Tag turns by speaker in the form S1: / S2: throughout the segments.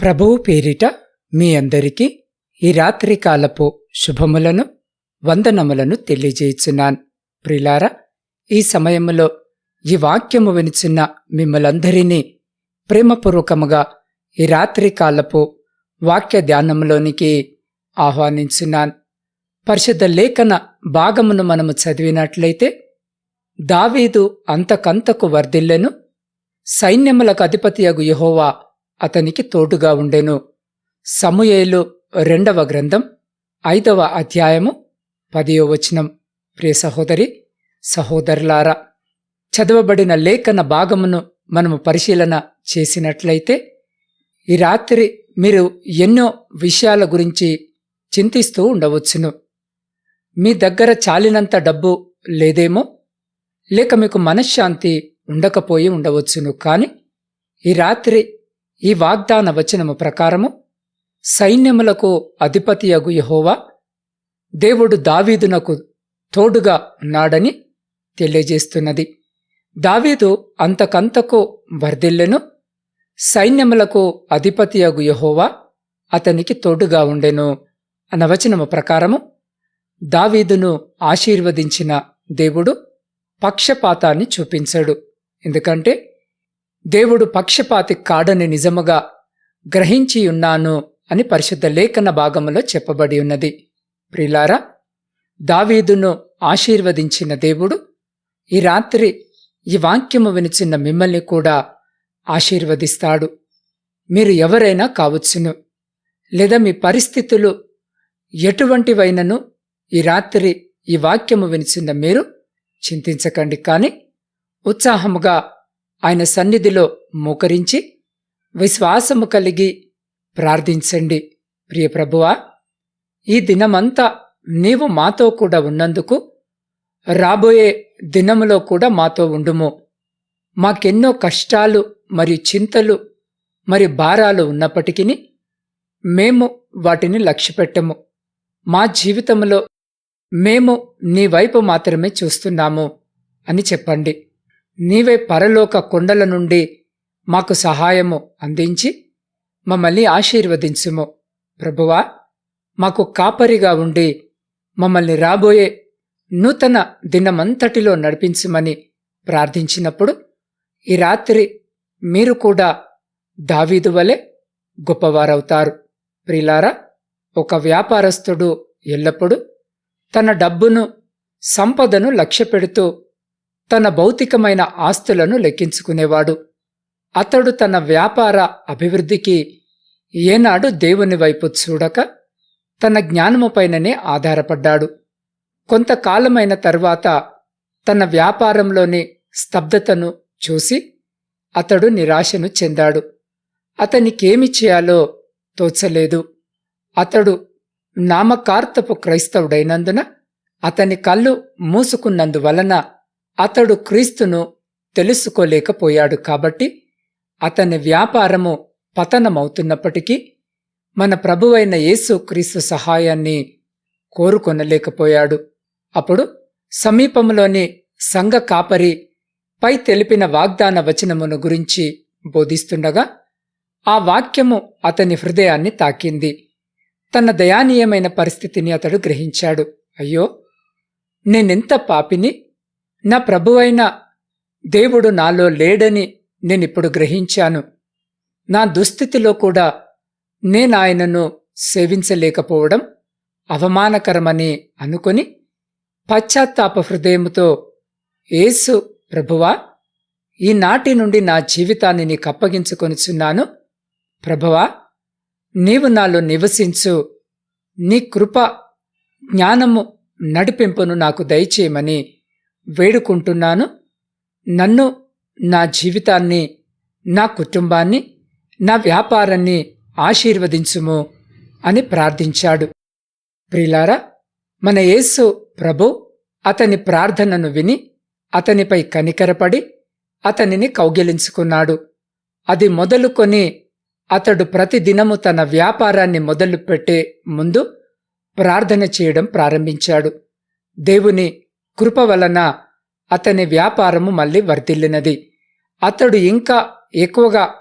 S1: ప్రభువు పేరిట మీ అందరికీ ఈ రాత్రి కాలపు శుభములను వందనములను తెలియజేయుచున్నాను. ప్రిలారా ఈ సమయములో ఈ వాక్యము వినిచున్న మిమ్మలందరినీ ప్రేమపూర్వకముగా ఈ రాత్రి కాలపు వాక్య ధ్యానంలోనికి ఆహ్వానించున్నాను. పరిశుద్ధ లేఖన భాగమును మనము చదివినట్లయితే దావీదు అంతకంతకు వర్ధిల్లెను. సైన్యములకు అధిపతియగు యహోవా అతనికి తోడుగా ఉండెను. సమూయేలు రెండవ గ్రంథం ఐదవ అధ్యాయము పదియో వచనం. ప్రియ సహోదరి సహోదరులారా చదవబడిన లేఖన భాగమును మనము పరిశీలన చేసినట్లయితే ఈ రాత్రి మీరు ఎన్నో విషయాల గురించి చింతిస్తూ ఉండవచ్చును. మీ దగ్గర చాలినంత డబ్బు లేదేమో? లేక మీకు మనశ్శాంతి ఉండకపోయి ఉండవచ్చును. కానీ ఈ రాత్రి ఈ వాగ్దాన వచనము ప్రకారము సైన్యములకు అధిపతియగు యహోవా దేవుడు దావీదునకు తోడుగా ఉన్నాడని తెలియజేస్తున్నది. దావీదు అంతకంతకు వర్ధిల్లెను సైన్యములకు అధిపతియగు యహోవా అతనికి తోడుగా ఉండెను అన్న వచనము ప్రకారము దావీదును ఆశీర్వదించిన దేవుడు పక్షపాతాన్ని చూపించాడు. ఎందుకంటే దేవుడు పక్షపాతి కాడని నిజముగా గ్రహించి ఉన్నాను అని పరిశుద్ధ లేఖన భాగములో చెప్పబడి ఉన్నది. ప్రిలారా దావీదును ఆశీర్వదించిన దేవుడు ఈ రాత్రి ఈ వాక్యము వినిచిన మిమ్మల్ని కూడా ఆశీర్వదిస్తాడు. మీరు ఎవరైనా కావచ్చును. లేదా మీ పరిస్థితులు ఎటువంటివైనను ఈ రాత్రి ఈ వాక్యము వినిచిన మీరు చింతించకండి. కానీ ఉత్సాహముగా ఆయన సన్నిధిలో మోకరించి విశ్వాసము కలిగి ప్రార్థించండి. ప్రియ ప్రభువా ఈ దినమంతా నీవు మాతో కూడా ఉన్నందుకు రాబోయే దినములో కూడా మాతో ఉండుము. మాకెన్నో కష్టాలు మరియు చింతలు మరి భారాలు ఉన్నప్పటికీ మేము వాటిని లక్ష్యపెట్టము. మా జీవితంలో మేము నీ వైపు మాత్రమే చూస్తున్నాము అని చెప్పండి. నీవే పరలోక కొండల నుండి మాకు సహాయము అందించి మమ్మల్ని ఆశీర్వదించుము. ప్రభువా మాకు కాపరిగా ఉండి మమ్మల్ని రాబోయే నూతన దినమంతటిలో నడిపించమని ప్రార్థించినప్పుడు ఈ రాత్రి మీరు కూడా దావీదు వలె గొప్పవారవుతారు. ప్రిలారా ఒక వ్యాపారస్తుడు ఎల్లప్పుడూ తన డబ్బును సంపదను లక్ష్యపెడుతూ తన భౌతికమైన ఆస్తులను లెక్కించుకునేవాడు. అతడు తన వ్యాపార అభివృద్ధికి ఏనాడు దేవుని వైపు చూడక తన జ్ఞానముపైననే ఆధారపడ్డాడు. కొంతకాలమైన తర్వాత తన వ్యాపారంలోని స్తబ్దతను చూసి అతడు నిరాశను చెందాడు. అతనికేమి చేయాలో తోచలేదు. అతడు నామకార్తపు క్రైస్తవుడైనందున అతని కళ్ళు మూసుకున్నందువలన అతడు క్రీస్తును తెలుసుకోలేకపోయాడు కాబట్టి అతని వ్యాపారము పతనమవుతున్నప్పటికీ మన ప్రభువైన యేసు క్రీస్తు సహాయాన్ని కోరుకొనలేకపోయాడు. అప్పుడు సమీపంలోని సంఘ కాపరి పై తెలిపిన వాగ్దాన వచనమును గురించి బోధిస్తుండగా ఆ వాక్యము అతని హృదయాన్ని తాకింది. తన దయానీయమైన పరిస్థితిని అతడు గ్రహించాడు. అయ్యో నేనెంత పాపిని? నా ప్రభువైన దేవుడు నాలో లేడని నేనిప్పుడు గ్రహించాను. నా దుస్థితిలో కూడా నేనాయనను సేవించలేకపోవడం అవమానకరమని అనుకొని పశ్చాత్తాప హృదయముతో ఏసు ప్రభువా ఈనాటి నుండి నా జీవితాన్ని నీకు అప్పగించుకొనిచున్నాను. ప్రభువా నీవు నాలో నివసించు. నీ కృప జ్ఞానము నడిపింపును నాకు దయచేయమని వేడుకుంటున్నాను. నన్ను నా జీవితాన్ని నా కుటుంబాన్ని నా వ్యాపారాన్ని ఆశీర్వదించుము అని ప్రార్థించాడు. ప్రిలారా మన యేసు ప్రభు అతని ప్రార్థనను విని అతనిపై కనికరపడి అతనిని కౌగిలించుకున్నాడు. అది మొదలుకొని అతడు ప్రతిదినము తన వ్యాపారాన్ని మొదలుపెట్టే ముందు ప్రార్థన చేయడం ప్రారంభించాడు. దేవుని కృప వలన అతని వ్యాపారము మళ్ళీ వర్ధిల్లినది. అతడు ఇంకా ఎక్కువగా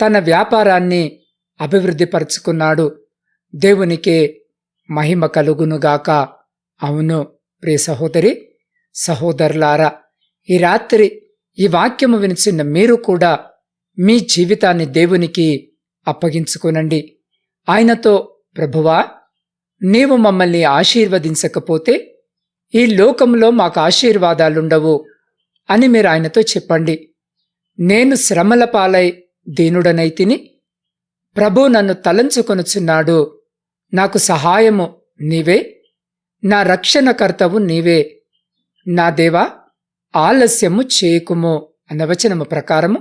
S1: తన వ్యాపారాన్ని అభివృద్ధిపరుచుకున్నాడు. దేవునికే మహిమ కలుగునుగాక అవును ప్రియ సహోదరి సహోదరులారా ఈ రాత్రి ఈ వాక్యము వినిచిన మీరు కూడా మీ జీవితాన్ని దేవునికి అప్పగించుకునండి. ఆయనతో ప్రభువా నీవు మమ్మల్ని ఆశీర్వదించకపోతే ఈ లోకంలో మాకు ఆశీర్వాదాలుండవు అని మీరు ఆయనతో చెప్పండి. నేను శ్రమల పాలై దీనుడనైతిని ప్రభు నన్ను తలంచుకొనుచున్నాడు. నాకు సహాయము నీవే నా రక్షణకర్తవు నీవే నా దేవా ఆలస్యము చేయకుము అన్న వచనము ప్రకారము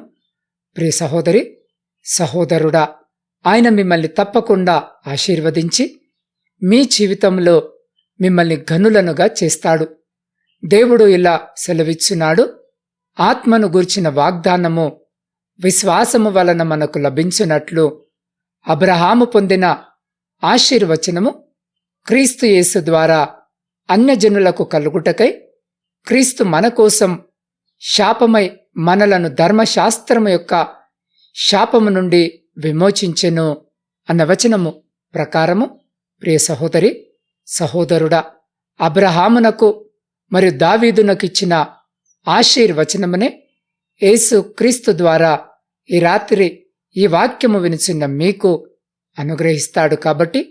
S1: ప్రియ సహోదరి సహోదరుడా ఆయన మిమ్మల్ని తప్పకుండా ఆశీర్వదించి మీ జీవితంలో మిమ్మల్ని గనులనుగా చేస్తాడు. దేవుడు ఇలా సెలవిచ్చున్నాడు. ఆత్మను గూర్చిన వాగ్దానము విశ్వాసము వలన మనకు లభించునట్లు అబ్రహాము పొందిన ఆశీర్వచనము క్రీస్తు యేసు ద్వారా అన్యజనులకు కలుగుటకై క్రీస్తు మన కోసం శాపమై మనలను ధర్మశాస్త్రము యొక్క శాపము నుండి విమోచించెను అన్న వచనము ప్రకారము. ప్రియ సహోదరి సహోదరుడా అబ్రహామునకు మరియు దావీదునకిచ్చిన ఆశీర్వచనమునే యేసు క్రీస్తు ద్వారా ఈ రాత్రి ఈ వాక్యము వినిచిన్న మీకు అనుగ్రహిస్తాడు కాబట్టి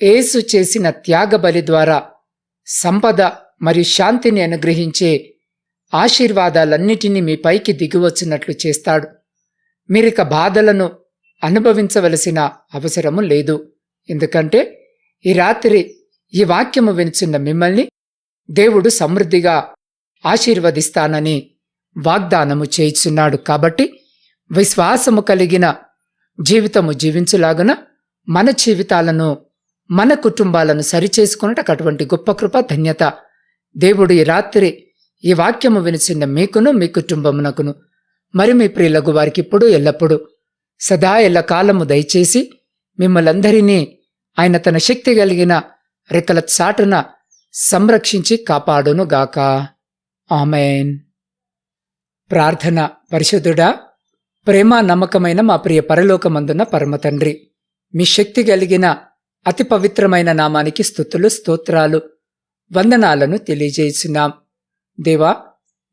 S1: యేసు చేసిన త్యాగబలి ద్వారా సంపద మరియు శాంతిని అనుగ్రహించే ఆశీర్వాదాలన్నిటినీ మీ పైకి దిగివచ్చినట్లు చేస్తాడు. మీరిక బాధలను అనుభవించవలసిన అవసరము లేదు. ఎందుకంటే ఈ రాత్రి ఈ వాక్యము వినిచిన్న మిమ్మల్ని దేవుడు సమృద్ధిగా ఆశీర్వదిస్తానని వాగ్దానము చేయిచున్నాడు కాబట్టి విశ్వాసము కలిగిన జీవితము జీవించులాగున మన జీవితాలను మన కుటుంబాలను సరిచేసుకున్నట్టు అటువంటి గొప్ప కృప ధన్యత దేవుడు ఈ రాత్రి ఈ వాక్యము వినిచిన మీకును మీ కుటుంబమునకును మరి మీ ప్రియులకు వారికి ఇప్పుడు ఎల్లప్పుడూ సదా ఎల్ల కాలము దయచేసి మిమ్మలందరినీ ఆయన తన శక్తి కలిగిన రెక్కల చాటున సంరక్షించి కాపాడును గాక ఆమెన్. ప్రార్థన పరిశుద్ధుడా ప్రేమ నమ్మకమైన మా ప్రియ పరలోకమందున పరమతండ్రి మీ శక్తి కలిగిన అతి పవిత్రమైన నామానికి స్థుతులు స్తోత్రాలు వందనాలను తెలియజేస్తున్నాం దేవా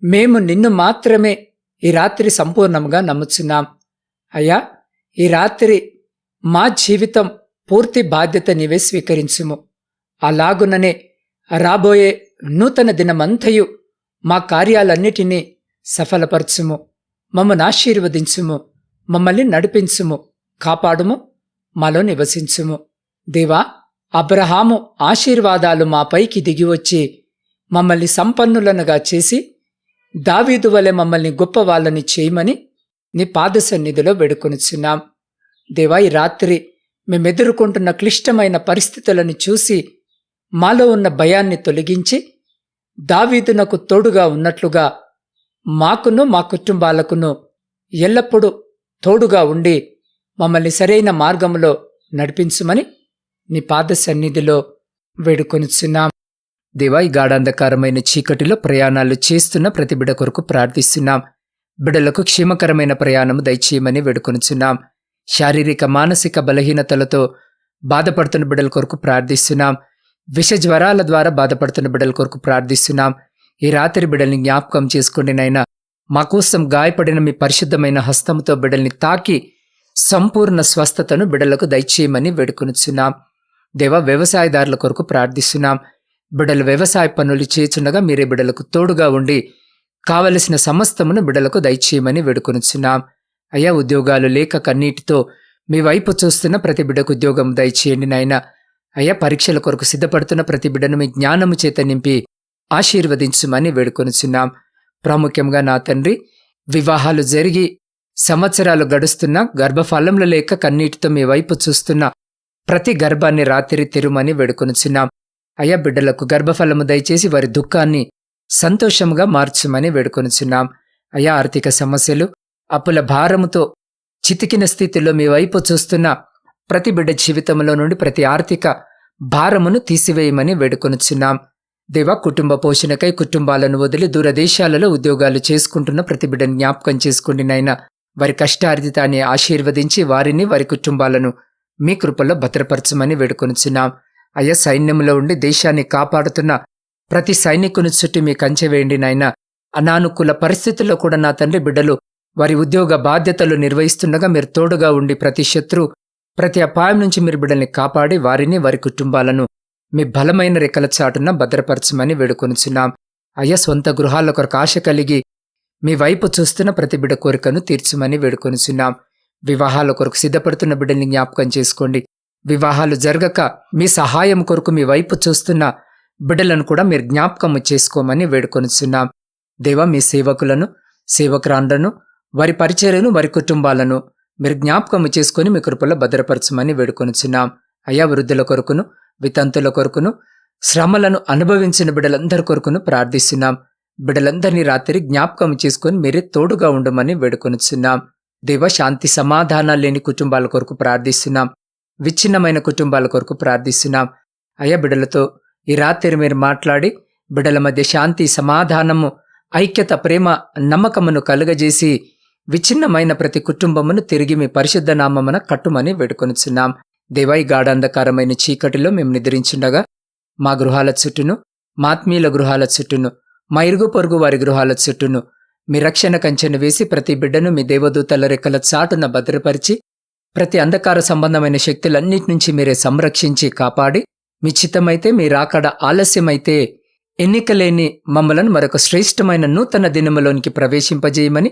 S1: మేము నిన్ను మాత్రమే ఈ రాత్రి సంపూర్ణంగా నమ్ముచున్నాం. అయ్యా ఈ రాత్రి మా జీవితం పూర్తి బాధ్యత నీవే స్వీకరించుము. అలాగుననే రాబోయే నూతన దినమంతయు మా కార్యాలన్నిటినీ సఫలపరచుము. మమ్మను ఆశీర్వదించుము. మమ్మల్ని నడిపించుము. కాపాడుము. మాలో నివసించుము. దేవా అబ్రహాము ఆశీర్వాదాలు మాపైకి దిగివచ్చి మమ్మల్ని సంపన్నులనుగా చేసి దావీదు వలె మమ్మల్ని గొప్ప వాళ్ళని చేయమని నీ పాద సన్నిధిలో వేడుకొనిచున్నాం. దేవా ఈ రాత్రి మేమెదుర్కొంటున్న క్లిష్టమైన పరిస్థితులను చూసి మాలో ఉన్న భయాన్ని తొలగించి దావీదునకు తోడుగా ఉన్నట్లుగా మాకును మా కుటుంబాలకును ఎల్లప్పుడూ తోడుగా ఉండి మమ్మల్ని సరైన మార్గంలో నడిపించుమని నీ పాద సన్నిధిలో వేడుకొనిచున్నాం. దేవా ఈ గాఢాంధకారమైన చీకటిలో ప్రయాణాలు చేస్తున్న ప్రతి బిడ కొరకు ప్రార్థిస్తున్నాం. బిడలకు క్షేమకరమైన ప్రయాణము దయచేయమని వేడుకొనిచున్నాం. శారీరక మానసిక బలహీనతలతో బాధపడుతున్న బిడల కొరకు ప్రార్థిస్తున్నాం. విష జ్వరాల ద్వారా బాధపడుతున్న బిడ్డల కొరకు ప్రార్థిస్తున్నాం. ఈ రాత్రి బిడ్డల్ని జ్ఞాపకం చేసుకోండి నైనా మా కోసం గాయపడిన మీ పరిశుద్ధమైన హస్తముతో బిడ్డల్ని తాకి సంపూర్ణ స్వస్థతను బిడ్డలకు దయచేయమని వేడుకొనిచున్నాం. దేవ వ్యవసాయదారుల కొరకు ప్రార్థిస్తున్నాం. బిడ్డలు వ్యవసాయ పనులు చేచుండగా మీరే బిడ్డలకు తోడుగా ఉండి కావలసిన సమస్తమును బిడ్డలకు దయచేయమని వేడుకొనిచున్నాం. అయ్యా ఉద్యోగాలు లేక కన్నీటితో మీ వైపు చూస్తున్న ప్రతి బిడ్డకు ఉద్యోగం దయచేయండి నాయనా. అయ్యా పరీక్షల కొరకు సిద్ధపడుతున్న ప్రతి బిడ్డను మీ జ్ఞానము చేత నింపి ఆశీర్వదించుమని వేడుకొనిచున్నాం. ప్రాముఖ్యంగా నా తండ్రి వివాహాలు జరిగి సంవత్సరాలు గడుస్తున్న గర్భఫలంలో లేక కన్నీటితో మీ వైపు చూస్తున్న ప్రతి గర్భాన్ని రాత్రి తెరుమని వేడుకొనిచున్నాం. అయ్యా బిడ్డలకు గర్భఫలము దయచేసి వారి దుఃఖాన్ని సంతోషంగా మార్చమని వేడుకొనిచున్నాం. అయ్యా ఆర్థిక సమస్యలు అప్పుల భారముతో చితికిన స్థితిలో మీ వైపు చూస్తున్న ప్రతి బిడ్డ జీవితంలో నుండి ప్రతి ఆర్థిక భారమును తీసివేయమని వేడుకొనుచున్నాం. దేవ కుటుంబ పోషణకై కుటుంబాలను వదిలి దూరదేశాలలో ఉద్యోగాలు చేసుకుంటున్న ప్రతి బిడ్డను జ్ఞాపకం చేసుకోండి నాయన. వారి కష్టార్జితాన్ని ఆశీర్వదించి వారిని వారి కుటుంబాలను మీ కృపలో భద్రపరచమని వేడుకొనుచున్నాం. అయ్యా సైన్యంలో ఉండి దేశాన్ని కాపాడుతున్న ప్రతి సైనికుని చుట్టూ మీ కంచె వేయండి నాయన. అనానుకూల పరిస్థితుల్లో కూడా నా తండ్రి బిడ్డలు వారి ఉద్యోగ బాధ్యతలు నిర్వహిస్తుండగా మీరు తోడుగా ఉండి ప్రతి శత్రు ప్రతి అపాయం నుంచి మీరు బిడ్డల్ని కాపాడి వారిని వారి కుటుంబాలను మీ బలమైన రెక్కల చాటున భద్రపరచమని వేడుకొనుచున్నాం. అయ్యా సొంత గృహాల కొరకు ఆశ కలిగి మీ వైపు చూస్తున్న ప్రతి బిడ్డ కోరికను తీర్చమని వేడుకొనుచున్నాం. వివాహాల కొరకు సిద్ధపడుతున్న బిడ్డల్ని జ్ఞాపకం చేసుకోండి. వివాహాలు జరగక మీ సహాయం కొరకు మీ వైపు చూస్తున్న బిడ్డలను కూడా మీరు జ్ఞాపకము చేసుకోమని వేడుకొనుచున్నాం. దేవ మీ సేవకులను సేవకురాండ్రను వారి పరిచర్యను వారి కుటుంబాలను మీరు జ్ఞాపకము చేసుకొని మీ కృపలో భద్రపరచమని వేడుకొనుచున్నాం. అయా వృద్ధుల కొరకును వితంతుల కొరకును శ్రమలను అనుభవించిన బిడ్డలందరి కొరకును ప్రార్థిస్తున్నాం. బిడ్డలందరినీ రాత్రి జ్ఞాపకం చేసుకొని మీరే తోడుగా ఉండమని వేడుకొనుచున్నాం. దేవ శాంతి సమాధానాలు లేని కుటుంబాల కొరకు ప్రార్థిస్తున్నాం. విచ్ఛిన్నమైన కుటుంబాల కొరకు ప్రార్థిస్తున్నాం. అయ్యా బిడ్డలతో ఈ రాత్రి మీరు మాట్లాడి బిడ్డల మధ్య శాంతి సమాధానము ఐక్యత ప్రేమ నమ్మకమును కలుగజేసి విచ్ఛిన్నమైన ప్రతి కుటుంబమును తిరిగి మీ పరిశుద్ధ నామమున కట్టుమని వేడుకొనిచున్నాం. దేవాయి గాఢాంధకారమైన చీకటిలో మేము నిద్రించుండగా మా గృహాల చుట్టూను మాత్మీయుల గృహాల చుట్టూను మా ఇరుగు పొరుగు వారి గృహాల చుట్టూను మీ రక్షణ కంచెను వేసి ప్రతి బిడ్డను మీ దేవదూతల రెక్కల చాటున భద్రపరిచి ప్రతి అంధకార సంబంధమైన శక్తులన్నిటి నుంచి మీరే సంరక్షించి కాపాడి మీ చిత్తమైతే మీ రాకడ ఆలస్యమైతే ఎన్నికలేని మమ్మలను మరొక శ్రేష్టమైన నూతన దినములోనికి ప్రవేశింపజేయమని